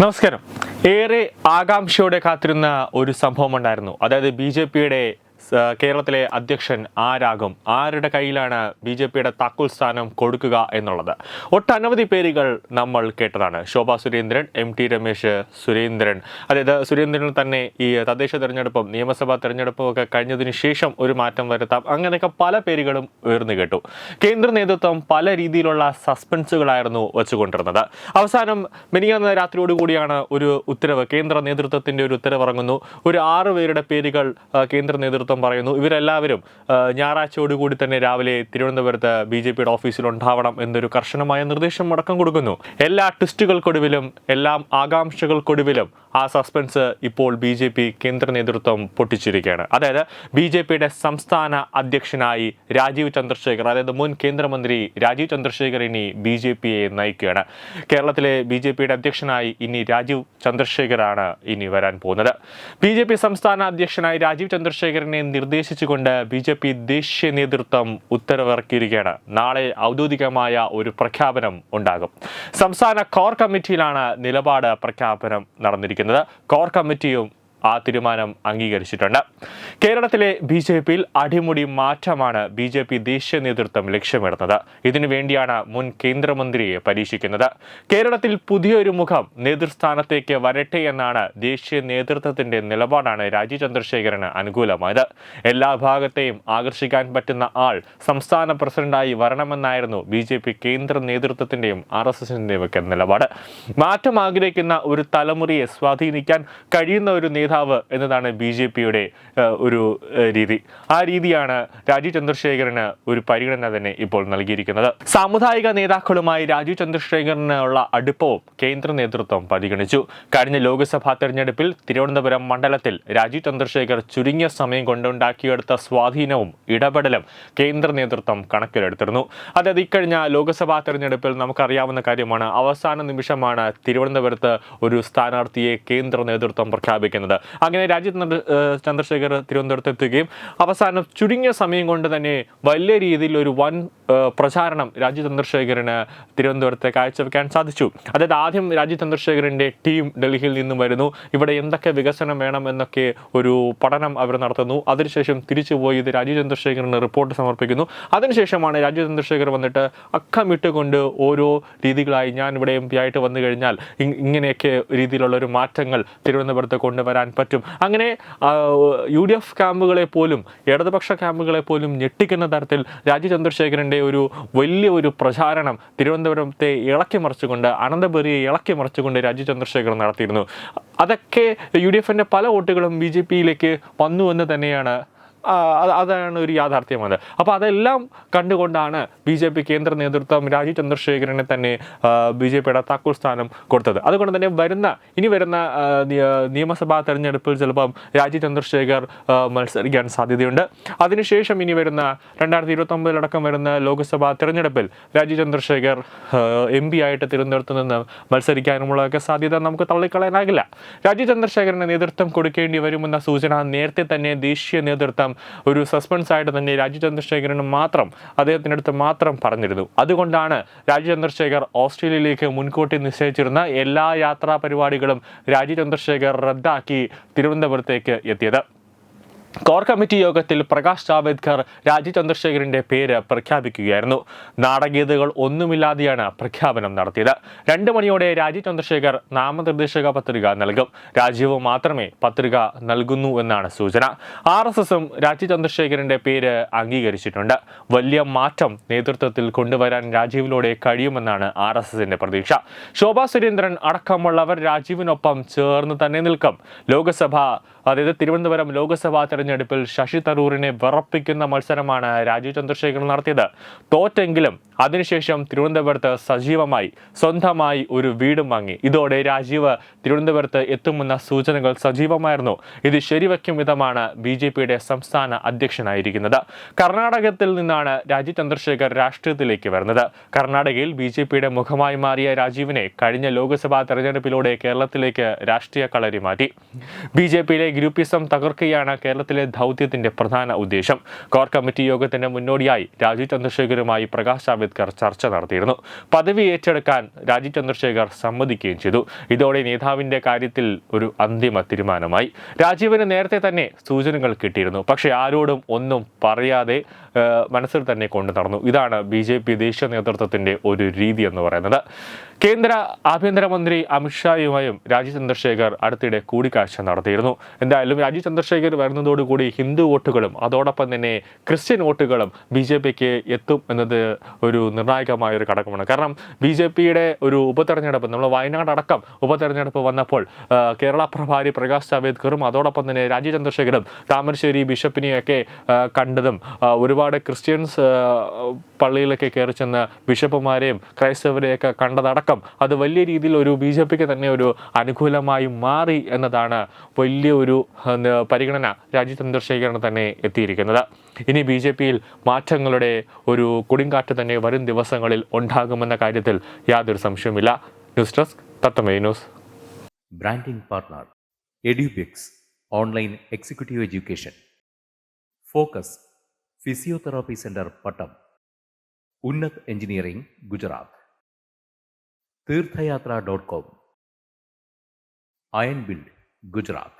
നമസ്കാരം. ഏറെ ആകാംക്ഷയോടെ കാത്തിരുന്ന ഒരു സംഭവം ഉണ്ടായിരുന്നു. അതായത് ബി ജെ പിയുടെ കേരളത്തിലെ അധ്യക്ഷൻ ആരാകും? ആരുടെ കയ്യിലാണ് ബി ജെ പിയുടെ താക്കോൽ സ്ഥാനം കൊടുക്കുക എന്നുള്ളത്? ഒട്ടനവധി പേരുകൾ നമ്മൾ കേട്ടതാണ്. Shobha Surendran M T Ramesh Surendran. അതായത് സുരേന്ദ്രൻ തന്നെ ഈ തദ്ദേശ തെരഞ്ഞെടുപ്പും നിയമസഭാ തെരഞ്ഞെടുപ്പും ഒക്കെ കഴിഞ്ഞതിന് ശേഷം ഒരു മാറ്റം വരുത്താം. അങ്ങനെയൊക്കെ പല പേരുകളും ഉയർന്നു കേട്ടു. കേന്ദ്ര നേതൃത്വം പല രീതിയിലുള്ള സസ്പെൻസുകളായിരുന്നു വെച്ചുകൊണ്ടിരുന്നത്. അവസാനം മിനിയാന്ന രാത്രിയോടുകൂടിയാണ് ഒരു ഉത്തരവ്. കേന്ദ്ര നേതൃത്വത്തിന്റെ ഒരു ഉത്തരവ് ഇറങ്ങുന്നു ഒരു ആറ് പേരുടെ പേരുകൾ കേന്ദ്ര നേതൃത്വം പറയുന്നു ഇവരെല്ലാവരും ഞായറാഴ്ചയോട് കൂടി തന്നെ രാവിലെ തിരുവനന്തപുരത്ത് ബി ജെ പിയുടെ ഓഫീസിൽ ഉണ്ടാവണം എന്നൊരു കർശനമായ നിർദ്ദേശം അടക്കം കൊടുക്കുന്നു. എല്ലാ ട്വിസ്റ്റുകൾക്കൊടുവിലും എല്ലാം ആകാംക്ഷകൾക്കൊടുവിലും ആ സസ്പെൻസ് ഇപ്പോൾ ബി ജെ പി കേന്ദ്ര നേതൃത്വം പൊട്ടിച്ചിരിക്കുകയാണ്. അതായത് ബി ജെ പിയുടെ സംസ്ഥാന അധ്യക്ഷനായി രാജീവ് ചന്ദ്രശേഖർ അതായത് മുൻ കേന്ദ്രമന്ത്രി രാജീവ് ചന്ദ്രശേഖർ ഇനി ബി ജെ പിയെ നയിക്കുകയാണ്. കേരളത്തിലെ ബി ജെ പിയുടെ അധ്യക്ഷനായി ഇനി രാജീവ് ചന്ദ്രശേഖറാണ് ഇനി വരാൻ പോകുന്നത്. ബി ജെ പി സംസ്ഥാന അധ്യക്ഷനായി രാജീവ് ചന്ദ്രശേഖരനെ നിർദ്ദേശിച്ചുകൊണ്ട് ബി ജെ പി ദേശീയ നേതൃത്വം ഉത്തരവിറക്കിയിരിക്കുകയാണ്. നാളെ ഔദ്യോഗികമായ ഒരു പ്രഖ്യാപനം ഉണ്ടാകും. സംസ്ഥാന കോർ കമ്മിറ്റിയിലാണ് നിലപാട് പ്രഖ്യാപനം നടന്നിരിക്കുന്നത്. കോർ കമ്മിറ്റിയും ആ തീരുമാനം അംഗീകരിച്ചിട്ടുണ്ട്. കേരളത്തിലെ ബി ജെ പിയിൽ അടിമുടി മാറ്റമാണ് ബി ജെ പി ദേശീയ നേതൃത്വം ലക്ഷ്യമിടുന്നത്. ഇതിനുവേണ്ടിയാണ് മുൻ കേന്ദ്രമന്ത്രിയെ പരീക്ഷിക്കുന്നത്. കേരളത്തിൽ പുതിയൊരു മുഖം നേതൃസ്ഥാനത്തേക്ക് വരട്ടെ എന്നാണ് ദേശീയ നേതൃത്വത്തിന്റെ നിലപാടാണ് രാജീവ് ചന്ദ്രശേഖരന് അനുകൂലമായത്. എല്ലാ ഭാഗത്തെയും ആകർഷിക്കാൻ പറ്റുന്ന ആൾ സംസ്ഥാന പ്രസിഡന്റായി വരണമെന്നായിരുന്നു ബി ജെ പി കേന്ദ്ര നേതൃത്വത്തിന്റെയും ആർ എസ് എസിന്റെയും ഒക്കെ നിലപാട്. മാറ്റം ആഗ്രഹിക്കുന്ന ഒരു തലമുറയെ സ്വാധീനിക്കാൻ കഴിയുന്ന ഒരു നേതാവ് എന്നതാണ് ബി ജെ പിയുടെ ഒരു രീതി. ആ രീതിയാണ് രാജീവ് ചന്ദ്രശേഖരന് ഒരു പരിഗണന തന്നെ ഇപ്പോൾ നൽകിയിരിക്കുന്നത്. സാമുദായിക നേതാക്കളുമായി രാജീവ് ചന്ദ്രശേഖരനുള്ള അടുപ്പവും കേന്ദ്ര നേതൃത്വം പരിഗണിച്ചു. കഴിഞ്ഞ ലോക്സഭാ തെരഞ്ഞെടുപ്പിൽ തിരുവനന്തപുരം മണ്ഡലത്തിൽ രാജീവ് ചന്ദ്രശേഖർ ചുരുങ്ങിയ സമയം കൊണ്ടുണ്ടാക്കിയെടുത്ത സ്വാധീനവും ഇടപെടലും കേന്ദ്ര നേതൃത്വം കണക്കിലെടുത്തിരുന്നു. അതായത് ഇക്കഴിഞ്ഞ ലോക്സഭാ തെരഞ്ഞെടുപ്പിൽ നമുക്കറിയാവുന്ന കാര്യമാണ് അവസാന നിമിഷമാണ് തിരുവനന്തപുരത്ത് ഒരു സ്ഥാനാർത്ഥിയെ കേന്ദ്ര നേതൃത്വം പ്രഖ്യാപിക്കുന്നത്. അങ്ങനെ ചന്ദ്ര- ചന്ദ്രശേഖർ തിരുവനന്തപുരത്ത് എത്തുകയും അവസാനം ചുരുങ്ങിയ സമയം കൊണ്ട് തന്നെ വലിയ രീതിയിൽ ഒരു വൻ പ്രചാരണം രാജീവ് ചന്ദ്രശേഖരന് തിരുവനന്തപുരത്ത് കാഴ്ചവെക്കാൻ സാധിച്ചു. അതായത് ആദ്യം രാജീവ് ചന്ദ്രശേഖരന്റെ ടീം ഡൽഹിയിൽ നിന്നും വരുന്നു. ഇവിടെ എന്തൊക്കെ വികസനം വേണം എന്നൊക്കെ ഒരു പഠനം അവർ നടത്തുന്നു. അതിനുശേഷം തിരിച്ചു പോയി ഇത് രാജീവ് ചന്ദ്രശേഖരന് റിപ്പോർട്ട് സമർപ്പിക്കുന്നു. അതിനുശേഷമാണ് രാജീവ് ചന്ദ്രശേഖർ വന്നിട്ട് അക്കമിട്ടുകൊണ്ട് ഓരോ രീതികളായി ഞാൻ ഇവിടെ എം പി ആയിട്ട് വന്നു കഴിഞ്ഞാൽ ഇങ്ങനെയൊക്കെ രീതിയിലുള്ള ഒരു മാറ്റങ്ങൾ തിരുവനന്തപുരത്ത് കൊണ്ടുവരാൻ പറ്റും. അങ്ങനെ യു ഡി എഫ് ക്യാമ്പുകളെ പോലും ഇടതുപക്ഷ ക്യാമ്പുകളെ പോലും ഞെട്ടിക്കുന്ന തരത്തിൽ രാജീവ് ചന്ദ്രശേഖരന്റെ ഒരു വലിയ ഒരു പ്രചാരണം തിരുവനന്തപുരത്തെ ഇളക്കി മറിച്ചുകൊണ്ട് അനന്തപുരിയെ ഇളക്കി മറിച്ചുകൊണ്ട് രാജീവ് ചന്ദ്രശേഖർ നടത്തിയിരുന്നു. അതൊക്കെ യു ഡി എഫിന്റെ പല വോട്ടുകളും ബി ജെ പിയിലേക്ക് വന്നു എന്ന് തന്നെയാണ് അതാണ് ഒരു യാഥാർത്ഥ്യമാണ് അപ്പോൾ അതെല്ലാം കണ്ടുകൊണ്ടാണ് ബി ജെ പി കേന്ദ്ര നേതൃത്വം രാജീവ് ചന്ദ്രശേഖരനെ തന്നെ ബി ജെ പിയുടെ താക്കോൽ സ്ഥാനം കൊടുത്തത്. അതുകൊണ്ട് തന്നെ വരുന്ന ഇനി വരുന്ന നിയമസഭാ തെരഞ്ഞെടുപ്പിൽ ചിലപ്പം രാജീവ് ചന്ദ്രശേഖർ മത്സരിക്കാൻ സാധ്യതയുണ്ട്. അതിനുശേഷം ഇനി വരുന്ന രണ്ടായിരത്തി ഇരുപത്തി ഒമ്പതിലടക്കം വരുന്ന ലോക്സഭാ തെരഞ്ഞെടുപ്പിൽ രാജീവ് ചന്ദ്രശേഖർ എം പി ആയിട്ട് തിരുവനന്തപുരത്ത് നിന്ന് മത്സരിക്കാനുമുള്ളതൊക്കെ സാധ്യത നമുക്ക് തള്ളിക്കളയാനാകില്ല. രാജീവ് ചന്ദ്രശേഖരന് നേതൃത്വം കൊടുക്കേണ്ടി വരുമെന്ന സൂചന നേരത്തെ തന്നെ ദേശീയ നേതൃത്വം ഒരു സസ്പെൻസ് ആയിട്ട് തന്നെ രാജു ചന്ദ്രശേഖരന് മാത്രം അദ്ദേഹത്തിന്റെ അടുത്ത് മാത്രം പറഞ്ഞിരുന്നു. അതുകൊണ്ടാണ് രാജു ചന്ദ്രശേഖർ ഓസ്ട്രേലിയയിലേക്ക് മുൻകൂട്ടി നിശ്ചയിച്ചിരുന്ന എല്ലാ യാത്രാ പരിപാടികളും രാജു ചന്ദ്രശേഖർ റദ്ദാക്കി തിരുവനന്തപുരത്തേക്ക് എത്തിയത്. കോർ കമ്മിറ്റി യോഗത്തിൽ പ്രകാശ് ജാവേദ്കർ രാജീവ് ചന്ദ്രശേഖരന്റെ പേര് പ്രഖ്യാപിക്കുകയായിരുന്നു. നാടകീയതകൾ ഒന്നുമില്ലാതെയാണ് പ്രഖ്യാപനം നടത്തിയത്. രണ്ട് മണിയോടെ രാജീവ് ചന്ദ്രശേഖർ നാമനിർദ്ദേശക പത്രിക നൽകും. രാജീവ് മാത്രമേ പത്രിക നൽകുന്നു എന്നാണ് സൂചന. ആർ എസ് എസും രാജീവ് ചന്ദ്രശേഖരന്റെ പേര് അംഗീകരിച്ചിട്ടുണ്ട്. വലിയ മാറ്റം നേതൃത്വത്തിൽ കൊണ്ടുവരാൻ രാജീവിലൂടെ കഴിയുമെന്നാണ് ആർ എസ് എസിന്റെ പ്രതീക്ഷ. ശോഭാ സുരേന്ദ്രൻ അടക്കമുള്ളവർ രാജീവിനൊപ്പം ചേർന്ന് തന്നെ നിൽക്കും. ലോക്സഭ അതായത് തിരുവനന്തപുരം ലോക്സഭാ തെരഞ്ഞെടുപ്പിൽ ശശി തരൂറിനെ വിറപ്പിക്കുന്ന മത്സരമാണ് രാജീവ് ചന്ദ്രശേഖരൻ നടത്തിയത്. തോറ്റെങ്കിലും അതിനുശേഷം തിരുവനന്തപുരത്ത് സജീവമായി സ്വന്തമായി ഒരു വീടും വാങ്ങി. ഇതോടെ രാജീവ് തിരുവനന്തപുരത്ത് എത്തുമെന്ന സൂചനകൾ സജീവമായിരുന്നു. ഇത് ശരിവയ്ക്കും വിധമാണ് ബി ജെ പിയുടെ സംസ്ഥാന അധ്യക്ഷനായിരിക്കുന്നത്. കർണാടകത്തിൽ നിന്നാണ് രാജീവ് ചന്ദ്രശേഖർ രാഷ്ട്രീയത്തിലേക്ക് വരുന്നത്. കർണാടകയിൽ ബി ജെ പിയുടെ മുഖമായി മാറിയ രാജീവിനെ കഴിഞ്ഞ ലോക്സഭാ തെരഞ്ഞെടുപ്പിലൂടെ കേരളത്തിലേക്ക് രാഷ്ട്രീയ കളരി മാറ്റി. ബി ജെ പിയിലെ ഗ്രൂപ്പിസം തകർക്കുകയാണ് കേരളത്തിലെ ദൗത്യത്തിന്റെ പ്രധാന ഉദ്ദേശം. കോർ കമ്മിറ്റി യോഗത്തിന്റെ മുന്നോടിയായി രാജീവ് ചന്ദ്രശേഖരുമായി പ്രകാശ് ജാവേദ്കർ ചർച്ച നടത്തിയിരുന്നു. പദവി ഏറ്റെടുക്കാൻ രാജീവ് ചന്ദ്രശേഖർ സമ്മതിക്കുകയും ചെയ്തു. ഇതോടെ നേതാവിന്റെ കാര്യത്തിൽ ഒരു അന്തിമ തീരുമാനമായി. രാജീവിന് നേരത്തെ തന്നെ സൂചനകൾ കിട്ടിയിരുന്നു. പക്ഷേ ആരോടും ഒന്നും പറയാതെ മനസ്സിൽ തന്നെ കൊണ്ടു നടന്നു. ഇതാണ് ബി ജെ പി ദേശീയ നേതൃത്വത്തിന്റെ ഒരു രീതി എന്ന് പറയുന്നത്. കേന്ദ്ര ആഭ്യന്തരമന്ത്രി അമിത്ഷായുമായും രാജീവ് ചന്ദ്രശേഖർ അടുത്തിടെ കൂടിക്കാഴ്ച നടത്തിയിരുന്നു. എന്തായാലും രാജീവ് ചന്ദ്രശേഖർ വരുന്നതോടുകൂടി ഹിന്ദു വോട്ടുകളും അതോടൊപ്പം തന്നെ ക്രിസ്ത്യൻ വോട്ടുകളും ബി ജെ പിക്ക് എത്തും എന്നത് ഒരു നിർണായകമായ ഒരു ഘടകമാണ്. കാരണം ബി ജെ പിയുടെ ഒരു ഉപതെരഞ്ഞെടുപ്പ് നമ്മൾ വയനാട് അടക്കം ഉപതെരഞ്ഞെടുപ്പ് വന്നപ്പോൾ കേരള പ്രഭാരി പ്രകാശ് ജാവേദ്കറും അതോടൊപ്പം തന്നെ രാജീവ് ചന്ദ്രശേഖരും താമരശ്ശേരി ബിഷപ്പിനെയൊക്കെ കണ്ടതും ഒരുപാട് ക്രിസ്ത്യൻസ് പള്ളിയിലൊക്കെ കയറി ചെന്ന് ബിഷപ്പുമാരെയും ക്രൈസ്തവരെയൊക്കെ കണ്ടതടക്കം അത് വലിയ രീതിയിൽ ഒരു ബി ജെ പിക്ക് തന്നെ ഒരു അനുകൂലമായി മാറി എന്നതാണ് വലിയ ഒരു ന- പരിഗണന രാജ്യ ചന്ദ്രശേഖരന് തന്നെ എത്തിയിരിക്കുന്നത്. ഇനി ബി ജെ പിയിൽ മാറ്റങ്ങളുടെ ഒരു കൊടുങ്കാറ്റ് തന്നെ വരും ദിവസങ്ങളിൽ ഉണ്ടാകുമെന്ന കാര്യത്തിൽ യാതൊരു സംശയവുമില്ല. News desk തത്തമേ news. Branding partner Edubix online executive education. Focus physiotherapy centre Pattom. Unnath engineering Gujarat. Theerthayathra dot com. Iron build Gujarat.